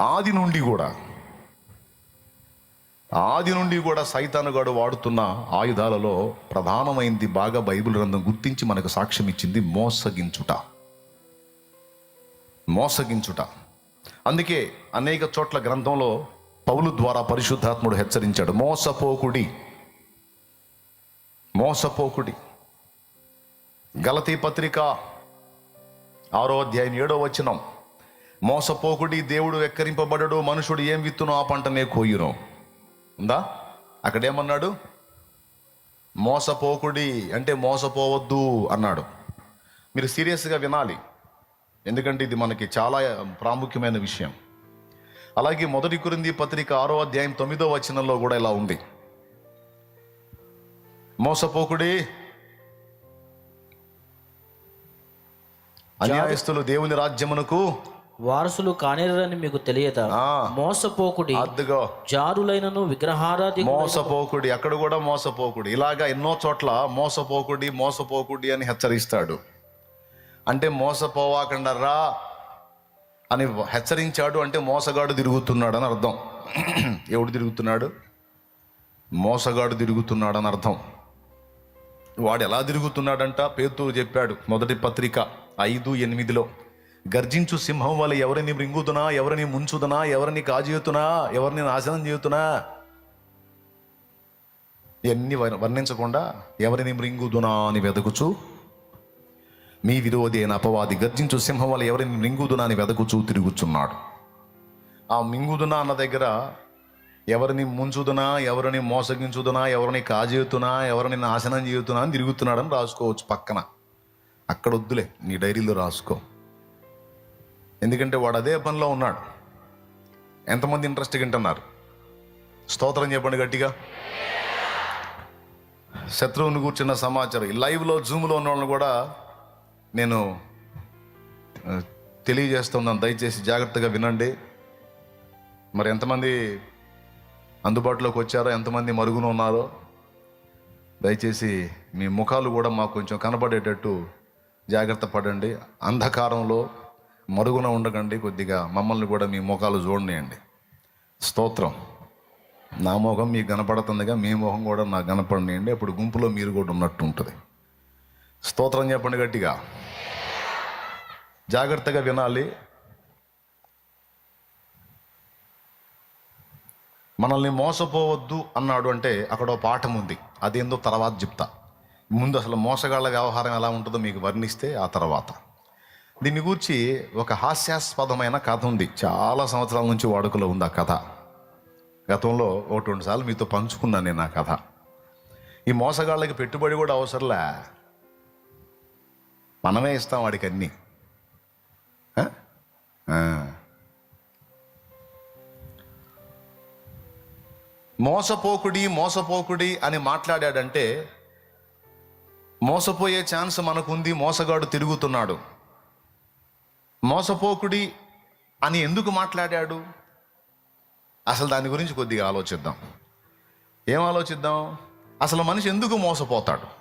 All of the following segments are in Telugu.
ఆది నుండి కూడా ఆది నుండి కూడా సైతానుగాడు వాడుతున్న ఆయుధాలలో ప్రధానమైంది బాగా బైబిల్ గ్రంథం గుర్తించి మనకు సాక్ష్యం ఇచ్చింది మోసగించుట. మోసగించుట. అందుకే అనేక చోట్ల గ్రంథంలో పౌలు ద్వారా పరిశుద్ధాత్ముడు హెచ్చరించాడు మోసపోకుడి మోసపోకుడి. గలతీ పత్రిక ఆరో అధ్యాయం ఏడో వచనం మోసపోకుడి దేవుడు వెక్కరింపబడడు మనుషుడు ఏం విత్తునో ఆ పంటనే కోయును. ఉందా? అక్కడేమన్నాడు? మోసపోకుడి అంటే మోసపోవద్దు అన్నాడు. మీరు సీరియస్గా వినాలి. ఎందుకంటే ఇది మనకి చాలా ప్రాముఖ్యమైన విషయం. అలాగే మొదటి కురింది పత్రిక ఆరో అధ్యాయం తొమ్మిదో వచనంలో కూడా ఇలా ఉంది. మోసపోకుడి అన్యాయస్తులు దేవుని రాజ్యమునకు వారసులు కానేరని మీకు తెలియదా. మోసపోకుడి అద్దుగో. జారులైనను విగ్రహారాధి మోసపోకుడి అక్కడ కూడా మోసపోకుడి. ఇలాగా ఎన్నో చోట్ల మోసపోకుడి మోసపోకుడి అని హెచ్చరిస్తాడు. అంటే మోసపోవాకుండా రా అని హెచ్చరించాడు అంటే మోసగాడు తిరుగుతున్నాడు అని అర్థం. ఎవడు తిరుగుతున్నాడు? మోసగాడు తిరుగుతున్నాడు అని అర్థం. వాడు ఎలా తిరుగుతున్నాడంట? పేతూ చెప్పాడు మొదటి పత్రిక ఐదు ఎనిమిదిలో. గర్జించు సింహం వల్ల ఎవరిని మృంగుతున్నా ఎవరిని ముంచుతున్నా ఎవరిని కాజేయుతున్నా ఎవరిని నాశనం చేయుతున్నా? ఇవన్నీ వర్ణ- వర్ణించకుండా ఎవరిని మృంగుదునా అని వెదకుచు. మీ విరోధి అయిన అపవాది గర్జించు సింహం వల్ల ఎవరిని మృంగుదునా అని వెదకుచూ తిరుగుచున్నాడు. ఆ మింగుదునా అన్న దగ్గర ఎవరిని ముంచుదునా ఎవరిని మోసగించుదునా ఎవరిని కాజేయుతున్నా ఎవరిని నాశనం చేయుతున్నా అని తిరుగుతున్నాడని రాసుకోవచ్చు పక్కన. అక్కడ వద్దులే నీ డైరీలో రాసుకో. ఎందుకంటే వాడు అదే పనిలో ఉన్నాడు. ఎంతమంది ఇంట్రెస్ట్ వింటున్నారు? స్తోత్రం చెప్పండి గట్టిగా. శత్రువుని కూర్చున్న సమాచారం ఈ లైవ్లో జూమ్లో ఉన్న వాళ్ళని కూడా నేను తెలియజేస్తున్నాను. దయచేసి జాగ్రత్తగా వినండి. మరి ఎంతమంది అందుబాటులోకి వచ్చారో ఎంతమంది మరుగున ఉన్నారో దయచేసి మీ ముఖాలు కూడా మాకు కొంచెం కనబడేటట్టు జాగ్రత్త పడండి. అంధకారంలో మరుగున ఉండకండి కొద్దిగా మమ్మల్ని కూడా మీ ముఖాలు చూడనియండి స్తోత్రం. నా ముఖం మీకు కనపడుతుందిగా మీ ముఖం కూడా నాకు కనపడనియండి. అప్పుడు గుంపులో మీరు కూడా ఉన్నట్టు ఉంటుంది. స్తోత్రం చెప్పండి గట్టిగా. జాగ్రత్తగా వినాలి. మనల్ని మోసపోవద్దు అన్నాడు అంటే అక్కడ పాఠం ఉంది. అదేందో తర్వాత చెప్తా. ముందు అసలు మోసగాళ్ళ వ్యవహారం ఎలా ఉంటుందో మీకు వర్ణిస్తే ఆ తర్వాత. దీన్ని గూర్చి ఒక హాస్యాస్పదమైన కథ ఉంది. చాలా సంవత్సరాల నుంచి వాడుకలో ఉంది ఆ కథ. గతంలో ఒకటి రెండు సార్లు మీతో పంచుకున్నాను నేను ఆ కథ. ఈ మోసగాళ్ళకి పెట్టుబడి కూడా అవసరంలే. మనమే ఇస్తాం వాడికి అన్నీ. మోసపోకుడి మోసపోకుడి అని మాట్లాడాడంటే మోసపోయే ఛాన్స్ మనకుంది మోసగాడు తిరుగుతున్నాడు. మోసపోకుడి అని ఎందుకు మాట్లాడాడు? అసలు దాని గురించి కొద్దిగా ఆలోచిద్దాం. ఏం ఆలోచిద్దాం? అసలు మనిషి ఎందుకు మోసపోతాడు?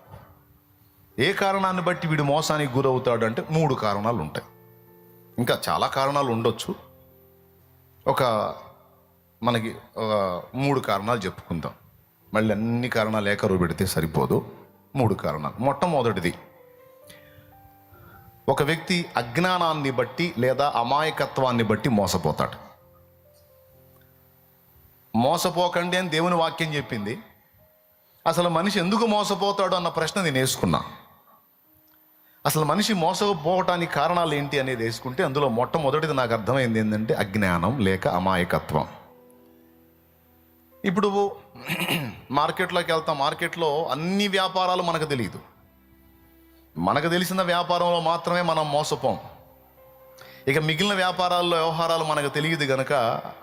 ఏ కారణాన్ని బట్టి వీడు మోసానికి గురవుతాడు అంటే మూడు కారణాలు ఉంటాయి. ఇంకా చాలా కారణాలు ఉండొచ్చు. ఒక మనకి ఒక మూడు కారణాలు చెప్పుకుందాం. మళ్ళీ అన్ని కారణాలు ఏకరువు పెడితే సరిపోదు. మూడు కారణాలు. మొట్టమొదటిది ఒక వ్యక్తి అజ్ఞానాన్ని బట్టి లేదా అమాయకత్వాన్ని బట్టి మోసపోతాడు. మోసపోకండి అని దేవుని వాక్యం చెప్పింది. అసలు మనిషి ఎందుకు మోసపోతాడు అన్న ప్రశ్న నేను వేసుకున్నా. అసలు మనిషి మోసపోవటానికి కారణాలు ఏంటి అనేది వేసుకుంటే అందులో మొట్టమొదటిది నాకు అర్థమైంది ఏంటంటే అజ్ఞానం లేక అమాయకత్వం. ఇప్పుడు మార్కెట్లోకి వెళ్తాం. మార్కెట్లో అన్ని వ్యాపారాలు మనకు తెలియదు. మనకు తెలిసిన వ్యాపారంలో మాత్రమే మనం మోసపోం. ఇక మిగిలిన వ్యాపారాల్లో వ్యవహారాలు మనకు తెలియదు గనక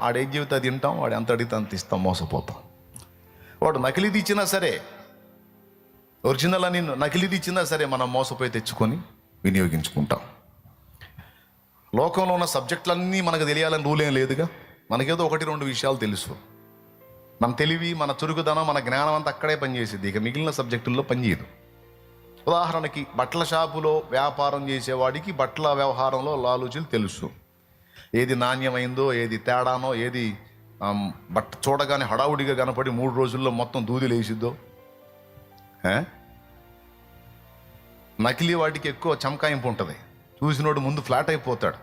ఆడేం జీవితం తింటాం వాడు ఎంత అడిగితే అంత ఇస్తాం మోసపోతాం. వాడు నకిలీది ఇచ్చినా సరే ఒరిజినల్ అని నకిలీది ఇచ్చినా సరే మనం మోసపోయి తెచ్చుకొని వినియోగించుకుంటాం. లోకంలో ఉన్న సబ్జెక్టులన్నీ మనకు తెలియాలని రూల్ ఏం లేదుగా? మనకేదో ఒకటి రెండు విషయాలు తెలుసు. మన తెలివి మన చురుకుదనం మన జ్ఞానం అంతా అక్కడే పనిచేసేది. ఇక మిగిలిన సబ్జెక్టుల్లో పనిచేయదు. ఉదాహరణకి బట్టల షాపులో వ్యాపారం చేసేవాడికి బట్టల వ్యవహారంలో లాలూచీలు తెలుసు. ఏది నాణ్యమైందో ఏది తేడానో ఏది బట్ట చూడగానే హడావుడిగా కనపడి మూడు రోజుల్లో మొత్తం దూది లేచిద్దో నకిలీ వాటికి ఎక్కువ చమకాయింపు ఉంటుంది. చూసినోడు ముందు ఫ్లాట్ అయిపోతాడు.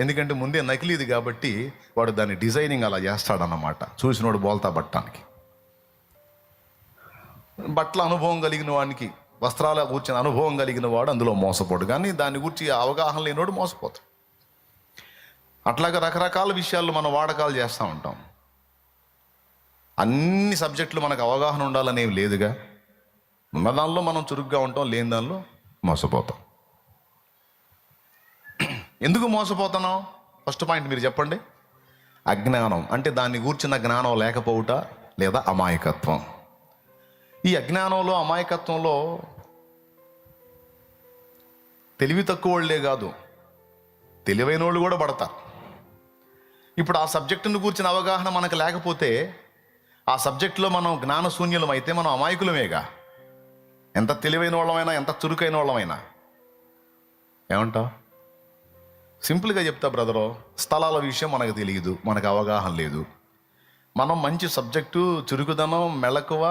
ఎందుకంటే ముందే నకిలీది కాబట్టి వాడు దాన్ని డిజైనింగ్ అలా చేస్తాడన్నమాట. చూసినోడు బోల్తా పట్టడానికి బట్టల అనుభవం కలిగిన వాడికి వస్త్రాల కూర్చిన అనుభవం కలిగిన వాడు అందులో మోసపోడు. కానీ దాని గురించి అవగాహన లేనివాడు మోసపోతాడు. అట్లాగా రకరకాల విషయాల్లో మనం వాడకాలు చేస్తూ ఉంటాం. అన్ని సబ్జెక్టులు మనకు అవగాహన ఉండాలనేవి లేదుగా. ఉన్న దానిలో మనం చురుగ్గా ఉంటాం లేని దానిలో మోసపోతాం. ఎందుకు మోసపోతున్నాం? ఫస్ట్ పాయింట్ మీరు చెప్పండి. అజ్ఞానం. అంటే దాన్ని కూర్చున్న జ్ఞానం లేకపోవుట లేదా అమాయకత్వం. ఈ అజ్ఞానంలో అమాయకత్వంలో తెలివి తక్కువ వాళ్ళే కాదు. తెలివైన వాళ్ళు కూడా పడతారు. ఇప్పుడు ఆ సబ్జెక్టును కూర్చిన అవగాహన మనకు లేకపోతే ఆ సబ్జెక్టులో మనం జ్ఞానశూన్యులం అయితే మనం అమాయకులమేగా. ఎంత తెలివైన వాళ్ళమైనా ఎంత చురుకైన వాళ్ళమైనా ఏమంటావు? సింపుల్గా చెప్తా బ్రదరు స్థలాల విషయం మనకు తెలియదు మనకు అవగాహన లేదు. మనం మంచి సబ్జెక్టు చురుకుదనం మెళకువ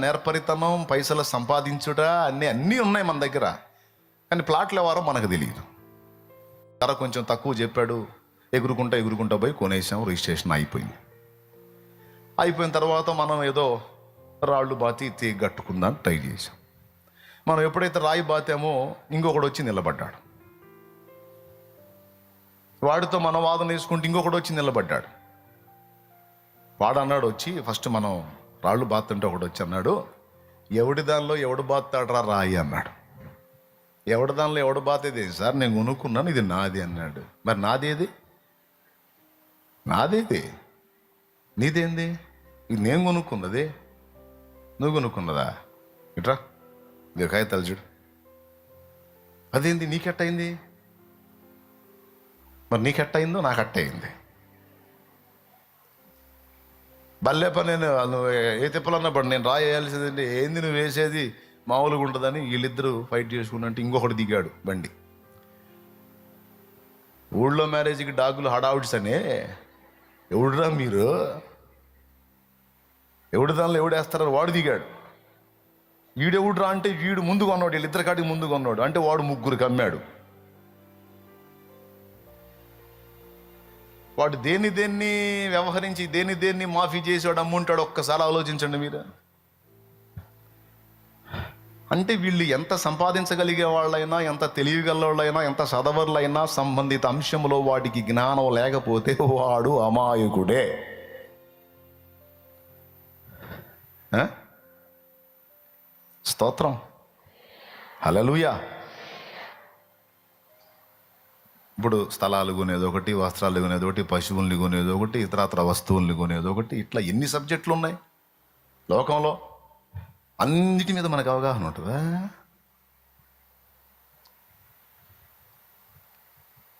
నేర్పరితనం పైసలు సంపాదించుట అన్నీ అన్నీ ఉన్నాయి మన దగ్గర. కానీ ప్లాట్లు ఎవరో మనకు తెలియదు ధర కొంచెం తక్కువ చెప్పాడు. ఎగురుకుంటా ఎగురుకుంటా పోయి కొనేసాం రిజిస్ట్రేషన్ అయిపోయింది. అయిపోయిన తర్వాత మనం ఏదో రాళ్ళు బాతి తీగట్టుకుందాం ట్రై చేసాం. మనం ఎప్పుడైతే రాయి బాతామో ఇంకొకడు వచ్చి నిలబడ్డాడు. వాడితో మన వాదన వేసుకుంటే ఇంకొకడు వచ్చి నిలబడ్డాడు. వాడు అన్నాడు వచ్చి ఫస్ట్ మనం రాళ్ళు బాతుంటే ఒకడు వచ్చి అన్నాడు ఎవడి దానిలో ఎవడు బాత్తాడరా రాయి? అన్నాడు. ఎవడి దానిలో ఎవడు బాతేది సార్? నేను కొనుక్కున్నాను ఇది నాది అన్నాడు. మరి నాదేది? నాదేది? నీదేంది? ఇది నేను కొనుక్కున్నది. నువ్వు కొనుక్కున్నదా? ఇట్రా ఇది కాగితాలు చూడు. అదేంది? నీకెట్టయింది? మరి నీకెట్టయిందో నాకు అట్టయింది బల్లే పని నేను నువ్వు ఏ తిప్పలన్నా పడి నేను రాయేయాల్సిందండి ఏంది నువ్వు వేసేది? మామూలుగా ఉంటుందని వీళ్ళిద్దరూ ఫైట్ చేసుకున్నట్టు ఇంకొకటి దిగాడు బండి. ఊళ్ళో మ్యారేజ్కి డాగులు హడావుడ్స్ అని ఎవడురా మీరు? ఎవడు దానిలో ఎవడేస్తారని వాడు దిగాడు. వీడెవడురా అంటే వీడు ముందు కొన్నాడు వీళ్ళిద్దరి కాడికి ముందు కొన్నాడు అంటే వాడు ముగ్గురికి అమ్మాడు వాడు దేన్ని దేన్ని వ్యవహరించి దేన్ని దేన్ని మాఫీ చేసాడు అమ్ముంటాడు ఒక్కసారి ఆలోచించండి మీరు. అంటే వీళ్ళు ఎంత సంపాదించగలిగే వాళ్ళైనా ఎంత తెలియగలవాళ్ళైనా ఎంత చదవర్లైనా సంబంధిత అంశంలో వాటికి జ్ఞానం లేకపోతే వాడు అమాయకుడే. స్తోత్రం. హలలుయా ఇప్పుడు స్థలాలు కొనేది ఒకటి వస్త్రాలు కొనేది ఒకటి పశువుల్ని కొనేది ఒకటి ఇతరత్ర వస్తువుల్ని కొనేది ఒకటి ఇట్లా ఎన్ని సబ్జెక్టులు ఉన్నాయి లోకంలో? అన్నిటి మీద మనకు అవగాహన ఉంటుందా?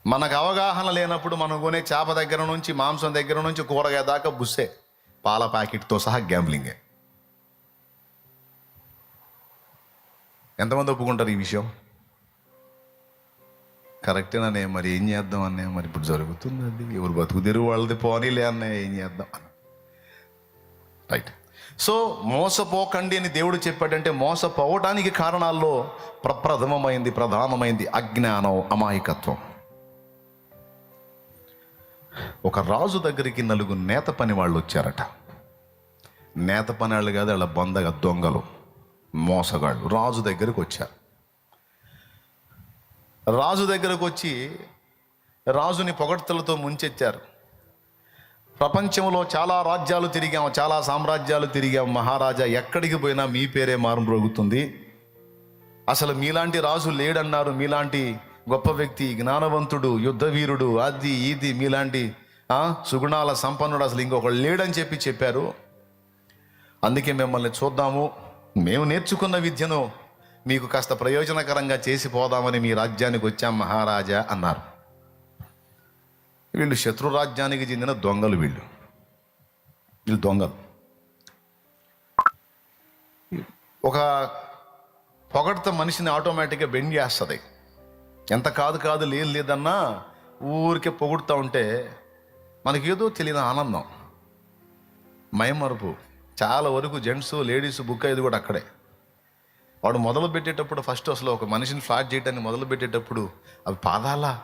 మనకు అవగాహన లేనప్పుడు మనం కొనే చేప దగ్గర నుంచి మాంసం దగ్గర నుంచి కూరగాయ దాకా బుస్సే పాల ప్యాకెట్తో సహా గ్యాంబ్లింగే. ఎంతమంది ఒప్పుకుంటారు ఈ విషయం? కరెక్టేననే మరి ఏం చేద్దాం అనే మరి ఇప్పుడు జరుగుతుంది ఎవరు బతుకు తెరువు వాళ్ళది పోనీలే అన్నయ్య ఏం చేద్దాం రైట్ సో మోసపోకండి అని దేవుడు చెప్పాడంటే మోసపోవడానికి కారణాల్లో ప్రప్రథమమైంది ప్రధానమైంది అజ్ఞానం అమాయకత్వం. ఒక రాజు దగ్గరికి నలుగురు నేత పని వాళ్ళు వచ్చారట. నేత పని వాళ్ళు కాదు వాళ్ళ బొందగా దొంగలు మోసగాళ్ళు రాజు దగ్గరికి వచ్చారు. రాజు దగ్గరకు వచ్చి రాజుని పొగడ్తలతో ముంచెత్తారు. ప్రపంచంలో చాలా రాజ్యాలు తిరిగాం చాలా సామ్రాజ్యాలు తిరిగాం. మహారాజా ఎక్కడికి పోయినా మీ పేరే మారుమ్రోగుతుంది. అసలు మీలాంటి రాజు లేడన్నారు. మీలాంటి గొప్ప వ్యక్తి జ్ఞానవంతుడు యుద్ధవీరుడు అది ఇది మీలాంటి సుగుణాల సంపన్నుడు అసలు ఇంకొకడు లేడని చెప్పి చెప్పారు. అందుకే మిమ్మల్ని చూద్దాము. మేము నేర్చుకున్న విద్యను మీకు కాస్త ప్రయోజనకరంగా చేసి పోదామని మీ రాజ్యానికి వచ్చాం మహారాజా అన్నారు. వీళ్ళు శత్రు రాజ్యానికి చెందిన దొంగలు వీళ్ళు. వీళ్ళు దొంగలు. ఒక పొగడ్త మనిషిని ఆటోమేటిక్గా బెండ్ చేస్తుంది. ఎంత కాదు కాదు లేదు లేదన్నా ఊరికే పొగుడుతూ ఉంటే మనకేదో తెలియని ఆనందం. మైమరుపు. చాలా వరకు జెంట్స్ లేడీస్ బుక్ అయ్యేది కూడా అక్కడే. వాడు మొదలు పెట్టేటప్పుడు ఫస్ట్ అసలు ఒక మనిషిని ఫ్లాట్ చేయడానికి మొదలు పెట్టేటప్పుడు అవి పాదాలా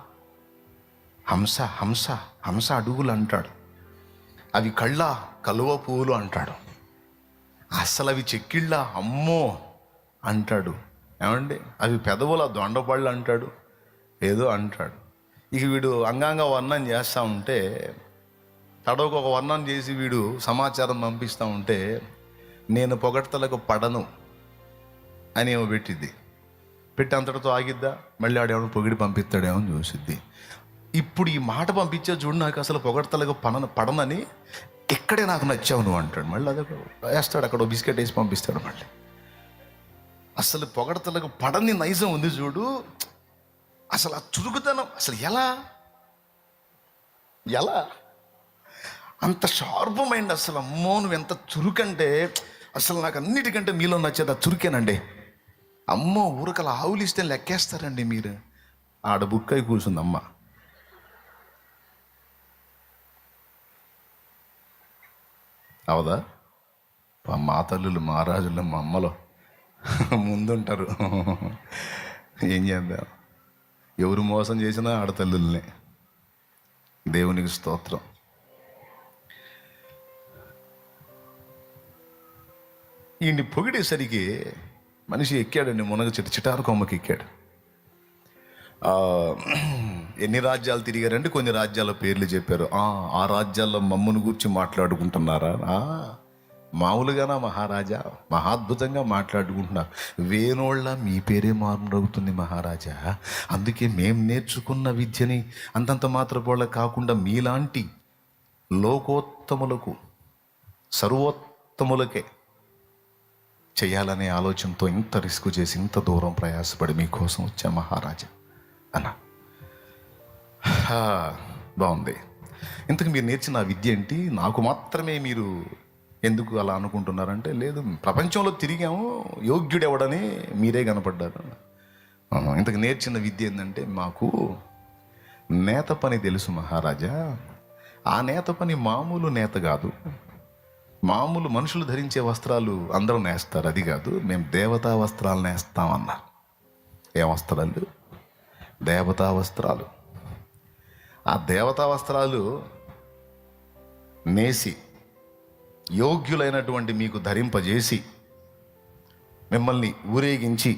హంస హంస హంస అడుగులు అంటాడు. అవి కళ్ళ కలువ పువ్వులు అంటాడు. అసలు అవి చెక్కిళ్ళ అమ్మో అంటాడు. ఏమండి? అవి పెదవుల దొండపళ్ళు అంటాడు. ఏదో అంటాడు. ఇక వీడు అంగాంగ వర్ణం చేస్తూ ఉంటే తడవకు ఒక వర్ణం చేసి వీడు సమాచారం పంపిస్తూ ఉంటే నేను పొగడ్తలకు పడను. అని ఏమో పెట్టిద్ది. పెట్టి అంతటితో ఆగిద్దా? మళ్ళీ ఆడేమో పొగిడి పంపిస్తాడేమో అని చూసిద్ది. ఇప్పుడు ఈ మాట పంపించే చూడు నాకు అసలు పొగడతలకు పడన పడనని ఇక్కడే నాకు నచ్చావు నువ్వు అంటాడు. మళ్ళీ అదొక వేస్తాడు అక్కడ బిస్కెట్ వేసి పంపిస్తాడు మళ్ళీ. అసలు పొగడతలకు పడని నైజం ఉంది చూడు. అసలు ఆ చురుకుతనం అసలు ఎలా? ఎలా? అంత షార్ప్ మైండ్ అసలు అమ్మో నువ్వు ఎంత చురుకంటే అసలు నాకు అన్నిటికంటే మీలో నచ్చేది ఆ చురుకేనండి. అమ్మ ఊరకల ఆవులు ఇస్తే లెక్కేస్తారండి మీరు. ఆడ బుక్ అయి కూర్చుంది అమ్మ అవదా? మా- మా తల్లులు మా రాజులు మా అమ్మలో ముందుంటారు. ఏం చేద్దాం? ఎవరు మోసం చేసినా ఆడతల్లుల్ని. దేవునికి స్తోత్రం. ఈయన్ని పొగిడేసరికి మనిషి ఎక్కాడండి మునగ చెట్టు చిటారు కొమ్మకి ఎక్కాడు. ఎన్ని రాజ్యాలు తిరిగారంటే కొన్ని రాజ్యాల పేర్లు చెప్పారు. ఆ, రాజ్యాల్లో మమ్మను గురించి మాట్లాడుకుంటున్నారా? మామూలుగానా మహారాజా? మహాద్భుతంగా మాట్లాడుకుంటున్నారు. వేనోళ్ళ మీ పేరే మారుమరుగుతుంది మహారాజా. అందుకే మేం నేర్చుకున్న విద్యని అంతంత మాత్రపోళ్ళ కాకుండా మీలాంటి లోకోత్తములకు సర్వోత్తములకే చేయాలనే ఆలోచనతో ఇంత రిస్క్ చేసి ఇంత దూరం ప్రయాసపడి మీకోసం వచ్చా మహారాజా? అన్న. బాగుంది. ఇంతకు మీరు నేర్చిన విద్య ఏంటి? నాకు మాత్రమే మీరు ఎందుకు అలా అనుకుంటున్నారంటే లేదు ప్రపంచంలో తిరిగాము యోగ్యుడెవడని మీరే కనపడ్డారు. ఇంతకు నేర్చిన విద్య ఏంటంటే మాకు నేత పని తెలుసు మహారాజా. ఆ నేత పని మామూలు నేత కాదు. మామూలు మనుషులు ధరించే వస్త్రాలు అందరూ నేస్తారు. అది కాదు మేము దేవతా వస్త్రాలు నేస్తామన్నారు ఏం వస్త్రాలు? దేవతా వస్త్రాలు. ఆ దేవతా వస్త్రాలు నేసి యోగ్యులైనటువంటి మీకు ధరింపజేసి మిమ్మల్ని ఊరేగించి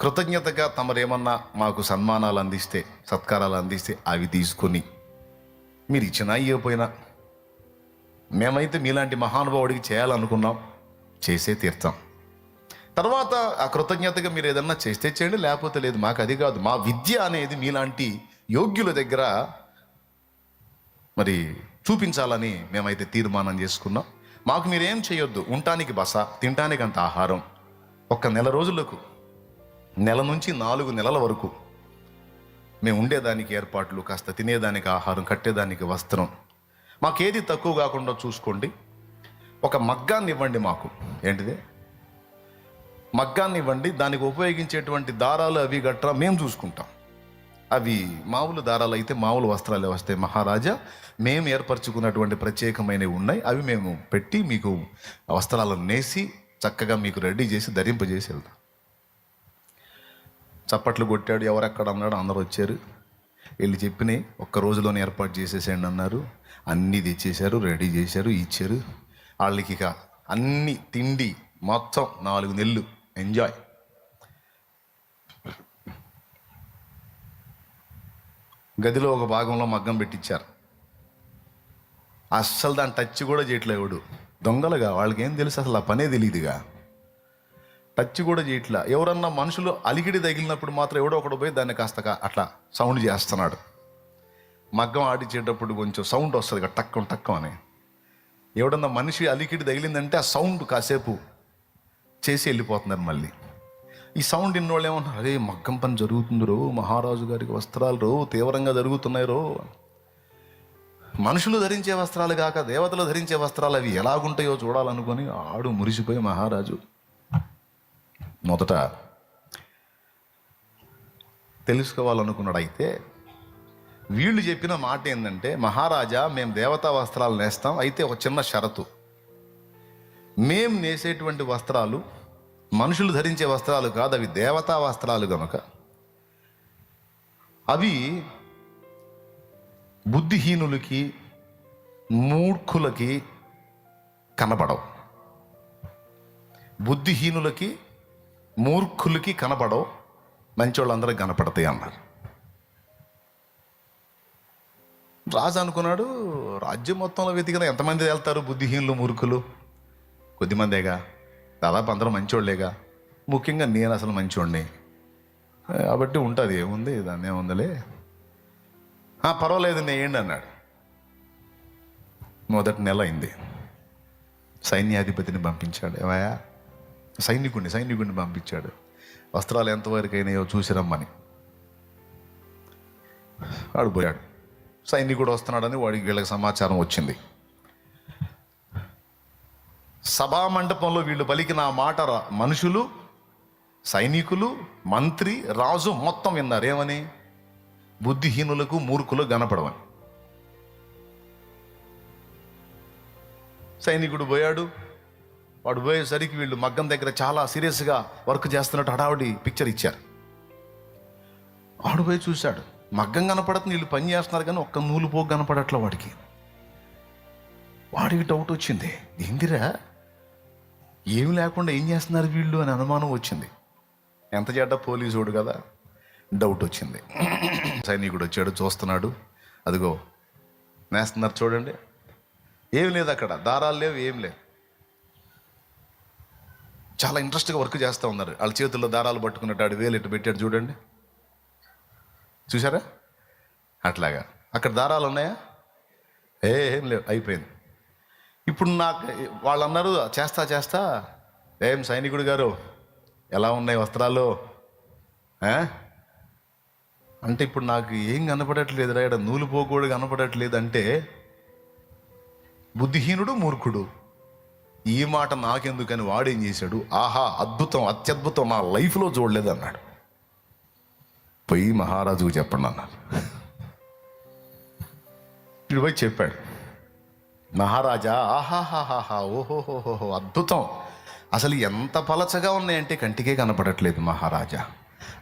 కృతజ్ఞతగా తమరేమన్నా మాకు సన్మానాలు అందిస్తే సత్కారాలు అందిస్తే అవి తీసుకొని మీరు ఇచ్చినా ఇవ్వపోయినా మేమైతే మీలాంటి మహానుభావుడికి చేయాలనుకున్నాం. చేసే తీర్థం. తర్వాత ఆ కృతజ్ఞతగా మీరు ఏదన్నా చేస్తే చేయండి లేకపోతే లేదు మాకు అది కాదు. మా విద్య అనేది మీలాంటి యోగ్యుల దగ్గర మరి చూపించాలని మేమైతే తీర్మానం చేసుకున్నాం. మాకు మీరేం చేయొద్దు ఉండటానికి బస తినటానికి అంత ఆహారం. ఒక్క నెల రోజులకు నెల నుంచి నాలుగు నెలల వరకు మేము ఉండేదానికి ఏర్పాట్లు కాస్త తినేదానికి ఆహారం కట్టేదానికి వస్త్రం. మాకేది తక్కువ కాకుండా చూసుకోండి. ఒక మగ్గాన్ని ఇవ్వండి మాకు. ఏంటిది? మగ్గాన్ని ఇవ్వండి దానికి ఉపయోగించేటువంటి దారాలు అవి గట్రా మేము చూసుకుంటాం. అవి మామూలు దారాలు అయితే మామూలు వస్త్రాలు వస్తాయి మహారాజా మేము ఏర్పరచుకున్నటువంటి ప్రత్యేకమైనవి ఉన్నాయి. అవి మేము పెట్టి మీకు వస్త్రాలను నేసి చక్కగా మీకు రెడీ చేసి ధరింపజేసి వెళ్తాం. చప్పట్లు కొట్టాడు ఎవరెక్కడ అన్నాడు అందరూ వచ్చారు. వీళ్ళు చెప్పినాయి ఒక్క రోజులోనే ఏర్పాటు చేసేసేయండి అన్నారు. అన్నీ తెచ్చేశారు రెడీ చేశారు ఇచ్చారు. వాళ్ళకి ఇక అన్ని తిండి మొత్తం నాలుగు నెలలు. ఎంజాయ్ గదిలో ఒక భాగంలో మగ్గం పెట్టించారు అస్సలు దాన్ని టచ్ కూడా చేయట్లేదు దొంగలుగా వాళ్ళకి ఏం తెలుసు అసలు ఆ పనే తెలియదుగా టచ్ కూడా చేయట్లా. ఎవరన్నా మనుషులు అలిగిడి తగిలినప్పుడు మాత్రం ఎవడో ఒకడు పోయి దాన్ని కాస్త అట్లా సౌండ్ చేస్తున్నాడు. మగ్గం ఆడిచేటప్పుడు కొంచెం సౌండ్ వస్తుంది కదా టక్కం టక్కం అని. ఎవడన్నా మనిషి అలికిడి తగిలిందంటే ఆ సౌండ్ కాసేపు చేసి వెళ్ళిపోతున్నారు మళ్ళీ. ఈ సౌండ్ ఇన్నోళ్ళు ఏమంటారు అరే మగ్గం పని జరుగుతుంది రో మహారాజు గారికి వస్త్రాలు రో తీవ్రంగా జరుగుతున్నాయి రో. మనుషులు ధరించే వస్త్రాలు కాక దేవతలు ధరించే వస్త్రాలు అవి ఎలాగుంటాయో చూడాలనుకొని ఆడు మురిసిపోయి మహారాజు. మొదట తెలుసుకోవాలనుకున్నాడు అయితే వీళ్ళు చెప్పిన మాట ఏంటంటే మహారాజా మేము దేవతా వస్త్రాలు నేస్తాం అయితే ఒక చిన్న షరతు. మేం నేసేటువంటి వస్త్రాలు మనుషులు ధరించే వస్త్రాలు కాదు అవి దేవతా వస్త్రాలు కనుక అవి బుద్ధిహీనులకి మూర్ఖులకి కనబడవు. బుద్ధిహీనులకి మూర్ఖులకి కనబడవు. మంచి వాళ్ళందరూ కనపడతాయి అన్నారు. రాజు అనుకున్నాడు రాజ్యం మొత్తంలో వెతికిన ఎంతమంది వెళ్తారు బుద్ధిహీనులు మూర్ఖులు? కొద్దిమందేగా? దాదాపు అందరూ మంచోళ్ళేగా? ముఖ్యంగా నేను అసలు మంచోడిని. కాబట్టి ఉంటుంది ఏముంది దాన్ని ఏముందలే? పర్వాలేదు నేయండి అన్నాడు. మొదటి నెల అయింది. సైన్యాధిపతిని పంపించాడు. ఏమయ్యా? సైనికుడిని సైనికుడిని పంపించాడు. వస్త్రాలు ఎంతవరకు అయినాయో చూసి రమ్మని. వాడు పోయాడు. సైనికుడు వస్తున్నాడని వాడికి వీళ్ళకి సమాచారం వచ్చింది. సభా మండపంలో వీళ్ళు పలికిన మాట మనుషులు సైనికులు మంత్రి రాజు మొత్తం విన్నారు. ఏమని? బుద్ధిహీనులకు మూర్ఖులు కనపడవని. సైనికుడు పోయాడు. వాడు పోయేసరికి వీళ్ళు మగ్గం దగ్గర చాలా సీరియస్గా వర్క్ చేస్తున్నట్టు హడావుడి పిక్చర్ ఇచ్చారు. వాడు పోయి చూశాడు. మగ్గం కనపడుతుంది వీళ్ళు పని చేస్తున్నారు కానీ ఒక్క నూలు పోగు కనపడట్ల వాడికి. వాడికి డౌట్ వచ్చింది. ఏందిరా? ఏమి లేకుండా ఏం చేస్తున్నారు వీళ్ళు అని అనుమానం వచ్చింది. ఎంత చెడ్డ పోలీసుడు కదా? డౌట్ వచ్చింది. సైనికుడు వచ్చాడు చూస్తున్నాడు. అదిగో నేస్తున్నారు చూడండి. ఏం లేదు అక్కడ దారాలు లేవు ఏం లేవు. చాలా ఇంట్రెస్ట్గా వర్క్ చేస్తూ ఉన్నారు. వాళ్ళ చేతుల్లో దారాలు పట్టుకున్నట్టు వేలు ఇటు పెట్టాడు చూడండి. చూసారా అట్లాగా. అక్కడ దారాలు ఉన్నాయా? ఏ ఏం లేవు. అయిపోయింది. ఇప్పుడు నాకు వాళ్ళు అన్నారు చేస్తా చేస్తా. ఏం సైనికుడు గారు? ఎలా ఉన్నాయి వస్త్రాలు? అంటే ఇప్పుడు నాకు ఏం కనపడట్లేదు రా ఇక్కడ నూలు పోకూడు కనపడట్లేదు అంటే బుద్ధిహీనుడు మూర్ఖుడు. ఈ మాట నాకెందుకని వాడేం చేశాడు? ఆహా అద్భుతం అత్యద్భుతం నా లైఫ్లో చూడలేదు అన్నాడు పోయి మహారాజుకు చెప్పండి అన్నారు ఇప్పుడు పోయి చెప్పాడు. మహారాజా ఆహాహాహాహా ఓహోహోహో అద్భుతం. అసలు ఎంత పలచగా ఉన్నాయంటే కంటికే కనపడట్లేదు మహారాజా.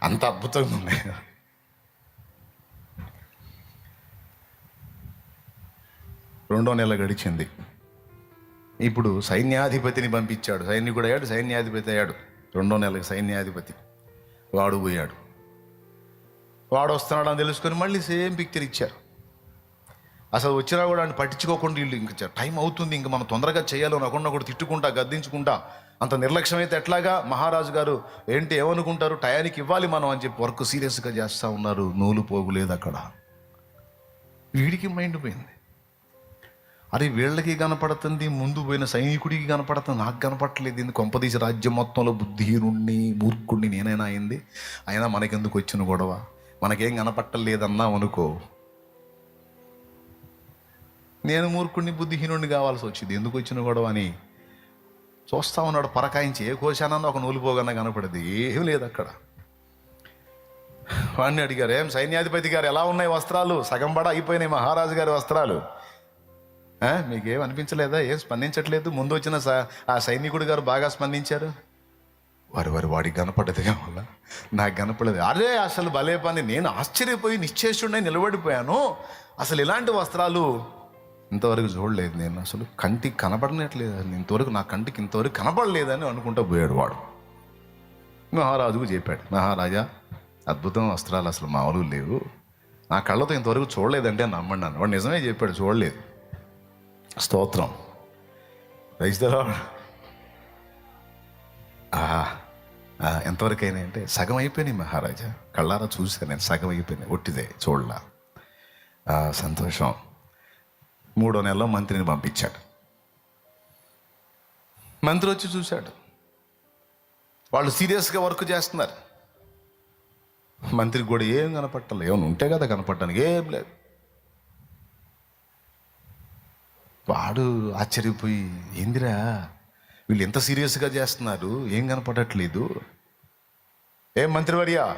అంత అద్భుతంగా ఉన్నాయి. రెండో నెల గడిచింది. ఇప్పుడు సైన్యాధిపతిని పంపించాడు. సైనికుడు అయ్యాడు సైన్యాధిపతి అయ్యాడు. రెండో నెలకి సైన్యాధిపతి. వాడు పోయాడు. వాడు అని తెలుసుకొని మళ్ళీ సేమ్ పిక్చర్ ఇచ్చారు. అసలు వచ్చినా కూడా ఆయన పట్టించుకోకుండా వీళ్ళు ఇంక టైం అవుతుంది ఇంక మనం తొందరగా చేయాలి అనకుండా కూడా తిట్టుకుంటా గద్దించుకుంటా అంత నిర్లక్ష్యం అయితే ఎట్లాగా? మహారాజు గారు ఏంటి ఏమనుకుంటారు? టయానికి ఇవ్వాలి మనం అని చెప్పి వర్క్ సీరియస్గా చేస్తూ ఉన్నారు నూలు పోగులేదు అక్కడ. వీడికి మైండ్ పోయింది. అరే వీళ్ళకి కనపడుతుంది ముందు పోయిన సైనికుడికి కనపడుతుంది నాకు కనపడట్లేదు ఇది కొంపదీసి రాజ్యం మొత్తంలో బుద్ధిహీనుణ్ణి మూర్ఖుణ్ణి నేనైనా అయింది అయినా మనకెందుకు వచ్చిన గొడవ? మనకేం కనపట్టలేదన్నా అనుకో. నేను మూర్ఖుడిని బుద్ధిహీనుడిని కావాల్సి వచ్చింది. ఎందుకు వచ్చిన గొడవ అని? చూస్తా ఉన్నాడు పరకాయించి ఏ కోశానన్నా ఒక నూలు పోగన్నా ఏం లేదు అక్కడ. వాడిని అడిగారు ఏం సైన్యాధిపతి గారు ఎలా ఉన్నాయి వస్త్రాలు? సగం బడ అయిపోయినాయి మహారాజు గారి వస్త్రాలు. మీకేం అనిపించలేదా? ఏం స్పందించట్లేదు? ముందు వచ్చిన ఆ సైనికుడు గారు బాగా స్పందించారు. వారి వారి వాడికి కనపడ్డది వల్ల నాకు కనపడలేదు అరే అసలు భలే పని. నేను ఆశ్చర్యపోయి నిశ్చేషుడిని నిలబడిపోయాను. అసలు ఇలాంటి వస్త్రాలు ఇంతవరకు చూడలేదు నేను. అసలు కంటికి కనపడనట్లేదు అసలు ఇంతవరకు నా కంటికి ఇంతవరకు కనపడలేదని అనుకుంటా పోయాడు వాడు. మహారాజుకు చెప్పాడు. మహారాజా అద్భుతం వస్త్రాలు అసలు మామూలు లేవు. నా కళ్ళతో ఇంతవరకు చూడలేదంటే నమ్మండి అన్న వాడు నిజమే చెప్పాడు. చూడలేదు. స్తోత్రం. రైతు ఎంతవరకు అయినాయి అంటే సగం అయిపోయినాయి మహారాజా. కళ్ళారా చూశాను నేను సగం అయిపోయినాయి. ఒట్టిదే చూడలా. సంతోషం. మూడో నెలలో మంత్రిని పంపించాడు. మంత్రి వచ్చి చూశాడు. వాళ్ళు సీరియస్గా వర్క్ చేస్తున్నారు. మంత్రికి కూడా ఏం కనపట్టలే ఏమైనా ఉంటే కదా కనపడటానికి ఏం లేదు. వాడు ఆశ్చర్యపోయి ఏందిరా? వీళ్ళు ఎంత సీరియస్గా చేస్తున్నారు ఏం కనపడట్లేదు. ఏం మంత్రివర్య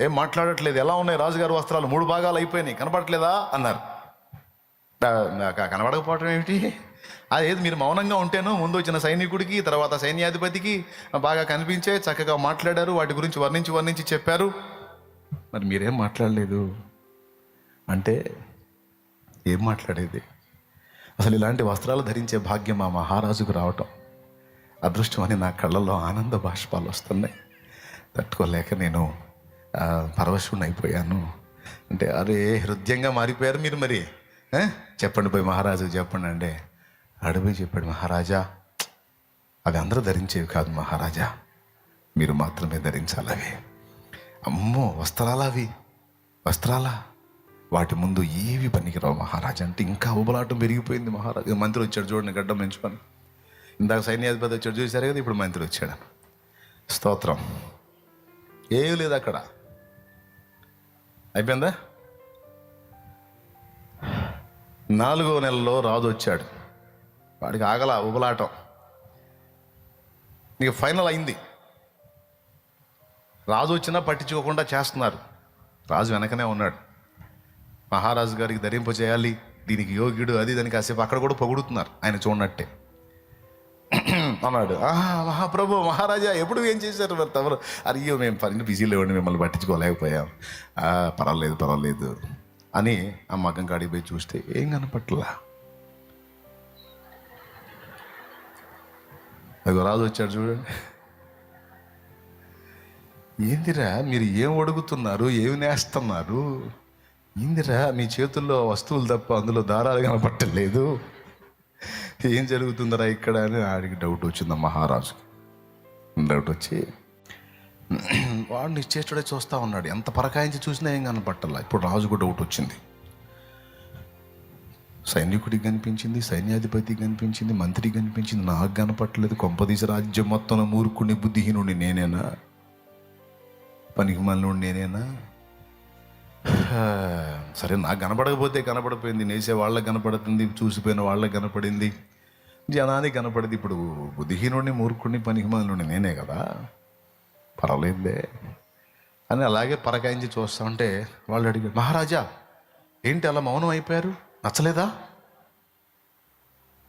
ఏం మాట్లాడట్లేదు ఎలా ఉన్నాయి రాజుగారి వస్త్రాలు? మూడు భాగాలు అయిపోయినాయి కనపడట్లేదా? అన్నారు. కనబడకపోవటం ఏమిటి? అదేది మీరు మౌనంగా ఉంటేను ముందు వచ్చిన సైనికుడికి తర్వాత సైన్యాధిపతికి బాగా కనిపించే చక్కగా మాట్లాడారు వాటి గురించి వర్ణించి వర్ణించి చెప్పారు. మరి మీరేం మాట్లాడలేదు? అంటే ఏం మాట్లాడేది? అసలు ఇలాంటి వస్త్రాలు ధరించే భాగ్యం మా మహారాజుకు రావటం. అదృష్టం అని నా కళ్ళల్లో ఆనంద బాష్పాలు వస్తున్నాయి. తట్టుకోలేక నేను పరవశుని అయిపోయాను. అంటే అరే హృదయంగా మారిపోయారు మీరు మరి. చెప్పండి పోయి మహారాజు చెప్పండి అండి అడిపోయి చెప్పాడు మహారాజా అవి అందరూ ధరించేవి కాదు మహారాజా. మీరు మాత్రమే ధరించాలి అవి. అమ్మో వస్త్రాలా అవి? వస్త్రాలా? వాటి ముందు ఏవి పనికిరావు మహారాజా? అంటే ఇంకా ఉబలాటం పెరిగిపోయింది మహారాజా. మంత్రి వచ్చాడు చూడండి గడ్డం పెంచుకొని. ఇందాక సైన్యాధిపతి వచ్చాడు చూశారు కదా ఇప్పుడు మంత్రి వచ్చాడు. స్తోత్రం. ఏం లేదు అక్కడ. అయిపోయిందా? నాలుగో నెలలో రాజు వచ్చాడు. వాడికి ఆగల ఉబలాటం. నీకు ఫైనల్ అయింది. రాజు వచ్చినా పట్టించుకోకుండా చేస్తున్నారు. రాజు వెనకనే ఉన్నాడు. మహారాజు గారికి ధరింప చేయాలి దీనికి యోగ్యుడు అది దానికి కాసేపు అక్కడ కూడా పొగుడుతున్నారు. ఆయన చూడనట్టే. అన్నాడు. ఆహా మహాప్రభు మహారాజా ఎప్పుడు ఏం చేశారు మరి తమరు? అయ్యో మేము పని బిజీలో ఇవ్వండి మిమ్మల్ని పట్టించుకోలేకపోయాం. పర్వాలేదు పర్వాలేదు. అని ఆ మగ్గం కాడికి పోయి చూస్తే ఏం కనపట్లా? అదిగో రాజు వచ్చాడు చూడండి. ఏందిరా మీరు ఏం అడుగుతున్నారు ఏమి నేస్తున్నారు? ఏందిరా మీ చేతుల్లో వస్తువులు తప్ప అందులో దారాలు కనపట్టలేదు? ఏం జరుగుతుందరా ఇక్కడ అని ఆడికి డౌట్ వచ్చింది మహారాజుకి. డౌట్ వచ్చి వాడు నిశ్చేష్టుడే చూస్తా ఉన్నాడు. ఎంత పరకాయించి చూసినా ఏం కనపట్టాల. ఇప్పుడు రాజుకు డౌట్ వచ్చింది. సైనికుడికి కనిపించింది సైన్యాధిపతికి కనిపించింది మంత్రికి కనిపించింది. నాకు కనపట్టలేదు. కొంపదీసి రాజ్యం మొత్తం మూర్ఖుని బుద్ధిహీనుడిని నేనేనా? పనికి మళ్ళీ నేనేనా? సరే నాకు కనపడకపోతే కనపడిపోయింది. నేసే వాళ్ళకి కనపడుతుంది చూసిపోయిన వాళ్ళకి కనపడింది. జనానికి కనపడింది ఇప్పుడు బుద్ధిహీనుడిని మూర్ఖుడిని పనికి నేనే కదా. పర్వాలేదులే. అని అలాగే పరకాయించి చూస్తా ఉంటే వాళ్ళు అడిగారు మహారాజా ఏంటి అలా మౌనం అయిపోయారు? నచ్చలేదా?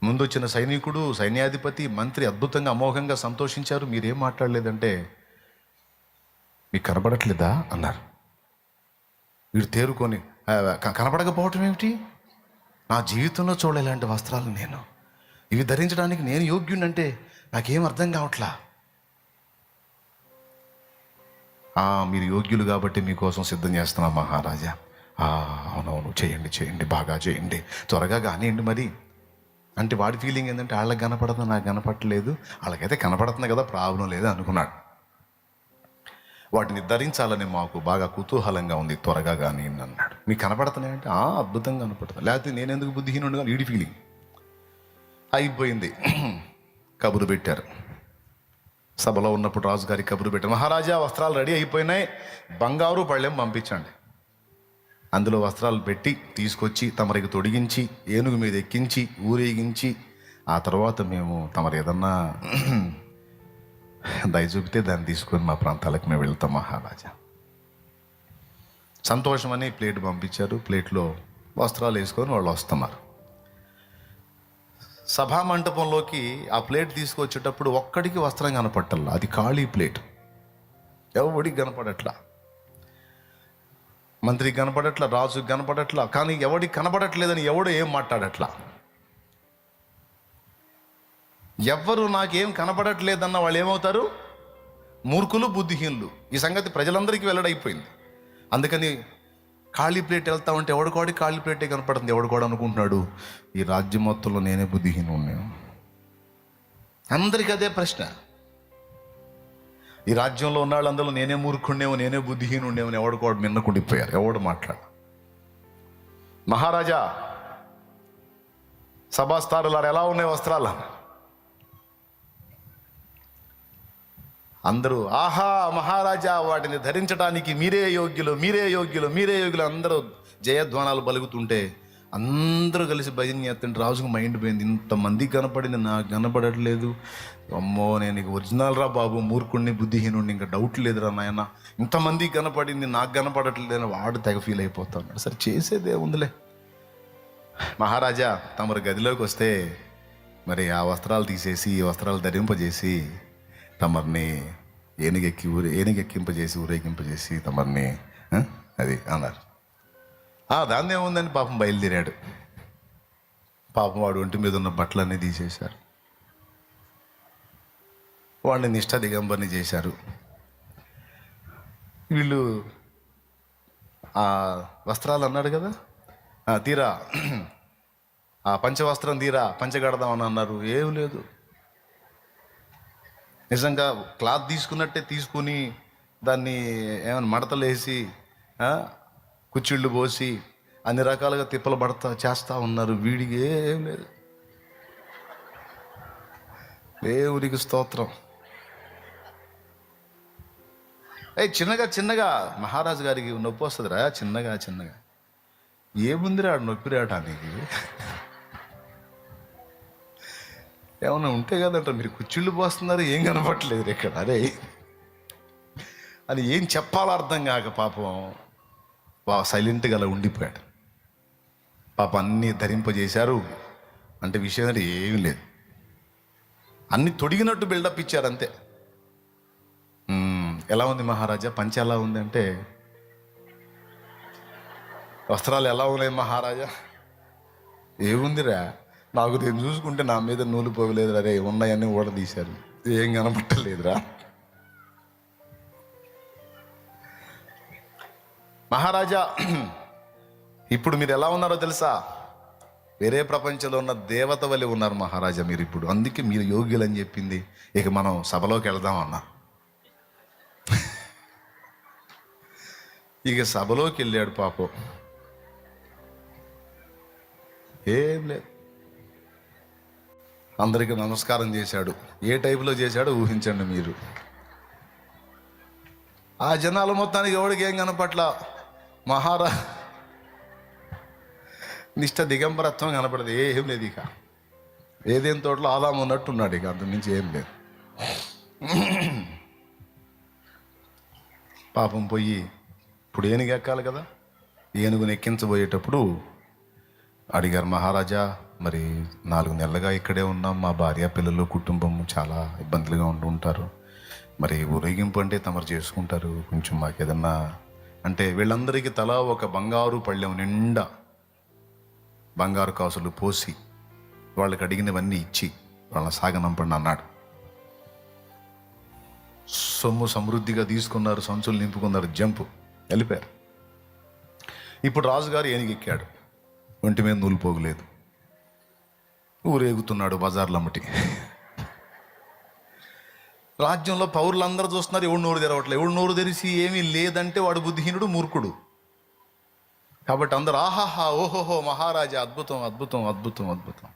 ముందు వచ్చిన సైనికుడు సైన్యాధిపతి మంత్రి అద్భుతంగా అమోఘంగా సంతోషించారు. మీరేం మాట్లాడలేదంటే మీకు కనబడట్లేదా అన్నారు. వీడు తేరుకొని కనబడకపోవటం కనపడకపోవటం ఏమిటి? నా జీవితంలో చూడ వస్త్రాలు నేను. ఇవి ధరించడానికి నేను యోగ్యునంటే నాకేం అర్థం కావట్లా? "ఆ, మీరు యోగ్యులు కాబట్టి మీకోసం సిద్ధం చేస్తున్నా మహారాజా. "ఆ, అవునవును చేయండి చేయండి బాగా చేయండి. త్వరగా కానివ్వండి మరి. అంటే వాడి ఫీలింగ్ ఏంటంటే వాళ్ళకి కనపడుతుంది నాకు కనపడలేదు వాళ్ళకైతే కనపడుతుంది కదా ప్రాబ్లం లేదు అనుకున్నాడు. వాటిని ధరించాలని మాకు బాగా కుతూహలంగా ఉంది త్వరగా కానీ అన్నాడు. మీకు కనపడుతున్నాయంటే "ఆ, అద్భుతంగా కనపడుతుంది లేకపోతే నేను ఎందుకు బుద్ధిహీనుడుగా ఈడి ఫీలింగ్ అయిపోయింది. కబురు పెట్టారు. సభలో ఉన్నప్పుడు రాజుగారి కబురు పెట్టారు. మహారాజా వస్త్రాలు రెడీ అయిపోయినాయి. బంగారు పళ్ళెం పంపించండి. అందులో వస్త్రాలు పెట్టి తీసుకొచ్చి తమరికి తొడిగించి ఏనుగు మీద ఎక్కించి ఊరేగించి ఆ తర్వాత మేము తమరు ఏదన్నా దయ చూపితే దాన్ని తీసుకొని మా ప్రాంతాలకు మేము వెళ్తాం మహారాజా. సంతోషమని ప్లేట్ పంపించారు. ప్లేట్లో వస్త్రాలు వేసుకొని వాళ్ళు వస్తున్నారు. సభా మంటపంలోకి ఆ ప్లేట్ తీసుకొచ్చేటప్పుడు ఒక్కడికి వస్త్రం కనపట్టల్లా. అది ఖాళీ ప్లేట్. ఎవడికి కనపడట్లా? మంత్రికి కనపడట్లా రాజుకి కనపడట్లా కానీ ఎవడికి కనపడట్లేదని ఎవడు ఏం మాట్లాడట్లా? ఎవ్వరు నాకేం కనపడట్లేదన్న వాళ్ళు ఏమవుతారు? మూర్ఖులు బుద్ధిహీనులు. ఈ సంగతి ప్రజలందరికీ వెల్లడైపోయింది. అందుకని ఖాళీ ప్లేట్ వెళ్తా ఉంటే ఎవడికోడి ఖాళీ ప్లేటే కనపడుతుంది. ఎవడికోడు అనుకుంటున్నాడు ఈ రాజ్యం మొత్తంలో నేనే బుద్ధిహీను నేను అందరికీ అదే ప్రశ్న. ఈ రాజ్యంలో ఉన్న వాళ్ళందరూ నేనే మూర్ఖుండేమో నేనే బుద్ధిహీనుండేమో ఎవడికోడు మిన్నకుండిపోయారు ఎవడు మాట్లాడు? మహారాజా సభాస్థారులారు ఎలా ఉన్నాయి వస్త్రాలు? అందరూ ఆహా మహారాజా వాటిని ధరించడానికి మీరే యోగ్యులు మీరే యోగ్యులు మీరే యోగ్యులు. అందరూ జయధ్వానాలు పలుకుతుంటే అందరూ కలిసి భజన చేస్తుంటే రాజుకు మైండ్ పోయింది ఇంతమంది కనపడింది నాకు కనపడట్లేదు. అమ్మో నేను ఇక ఒరిజినల్ రా బాబు మూర్ఖుడిని బుద్ధిహీనుడిని ఇంకా డౌట్ లేదురా నాయన. ఇంతమంది కనపడింది నాకు కనపడట్లేదు అని వాడు తెగ ఫీల్ అయిపోతాడు. సరే చేసేదే ఉందిలే. మహారాజా తమరు గదిలోకి వస్తే మరి ఆ వస్త్రాలు తీసేసి ఈ వస్త్రాలు ధరింపజేసి తమరిని ఏనుగెక్కి ఊరే ఏనుగెక్కింపజేసి ఊరేగింపజేసి తమరిని అది అన్నారు. దాన్ని ఏముందని పాపం బయలుదేరాడు. పాపం వాడు ఒంటి మీద ఉన్న బట్టలన్నీ తీసేశారు. వాడిని నిష్ఠ దిగంబర్ని చేశారు. వీళ్ళు ఆ వస్త్రాలు అన్నాడు కదా? తీరా. ఆ పంచవస్త్రం తీరా పంచగడదామని అన్నారు. ఏం లేదు. నిజంగా క్లాత్ తీసుకున్నట్టే తీసుకుని దాన్ని ఏమైనా మడతలేసి కుచ్చిళ్ళు పోసి అన్ని రకాలుగా తిప్పలు పడతా చేస్తా ఉన్నారు. వీడికి ఏం లేదు. దేవుడికి స్తోత్రం. ఏ చిన్నగా చిన్నగా మహారాజు గారికి నొప్పి వస్తుందిరా చిన్నగా చిన్నగా. ఏముందిరా ఆడు నొప్పి ఏమైనా ఏమన్నా ఉంటే కదంట మీరు కుచ్చిళ్ళు పోస్తున్నారు ఏం కనపట్లేదు ఇక్కడ. అరే అని ఏం చెప్పాలో అర్థం కాక పాపం వా సైలెంట్గా అలా ఉండిపోయాడు. పాప అన్నీ ధరింపజేశారు. అంటే విషయం అంటే ఏమీ లేదు. అన్ని తొడిగినట్టు బిల్డప్ ఇచ్చారు అంతే. ఎలా ఉంది మహారాజా? పంచ ఎలా ఉంది అంటే వస్త్రాలు ఎలా ఉన్నాయి మహారాజా? ఏముందిరా? నాకు నేను చూసుకుంటే నా మీద నూలు పోగలేదురా రే ఉన్నాయన్నీ ఓడ తీశారు. ఏం కనపట్టలేదురా. మహారాజా ఇప్పుడు మీరు ఎలా ఉన్నారో తెలుసా? వేరే ప్రపంచంలో ఉన్న దేవత వలె ఉన్నారు మహారాజా మీరు ఇప్పుడు. అందుకే మీరు యోగ్యులని చెప్పింది. ఇక మనం సభలోకి వెళ్దాం అన్నా. ఇక సభలోకి వెళ్ళాడు పాపం. ఏం లేదు. అందరికీ నమస్కారం చేశాడు. ఏ టైపులో చేశాడో ఊహించండి మీరు. ఆ జనాలు మొత్తానికి ఎవడికి ఏం కనపట్ల? మహారా నిష్ట దిగంబరత్వం కనపడదు. ఏం లేదు ఇక. ఏదేం తోటలో ఆదాం ఉన్నట్టున్నాడు ఇక. అంత మించి ఏం లేదు. పాపం పోయి ఇప్పుడు ఏనుగు ఎక్కాలి కదా? ఏనుగుని ఎక్కించబోయేటప్పుడు అడిగారు మహారాజా మరి నాలుగు నెలలుగా ఇక్కడే ఉన్నాం మా భార్య పిల్లలు కుటుంబం చాలా ఇబ్బందులుగా ఉంటూ ఉంటారు. మరి ఊరేగింపు అంటే తమరు చేసుకుంటారు. కొంచెం మాకు ఏదన్నా అంటే వీళ్ళందరికీ తలా ఒక బంగారు పళ్ళెం నిండా బంగారు కాసులు పోసి వాళ్ళకి అడిగినవన్నీ ఇచ్చి వాళ్ళ సాగనంపండి అన్నాడు. సొమ్ము సమృద్ధిగా తీసుకున్నారు సంచులు నింపుకున్నారు జంపు వెళ్ళిపోయారు. ఇప్పుడు రాజుగారు ఏనుగెక్కాడు. ఒంటి మీద నూలు పోగులేదు. ఊరేగుతున్నాడు బజార్లమ్మటి రాజ్యంలో పౌరులందరూ చూస్తున్నారు ఎవడు నోరు తెరవట్లేదు ఎవడు నోరు తెరిచి ఏమీ లేదంటే వాడు బుద్ధిహీనుడు మూర్ఖుడు. కాబట్టి అందరూ ఆహాహా ఓహోహో మహారాజా అద్భుతం అద్భుతం అద్భుతం అద్భుతం.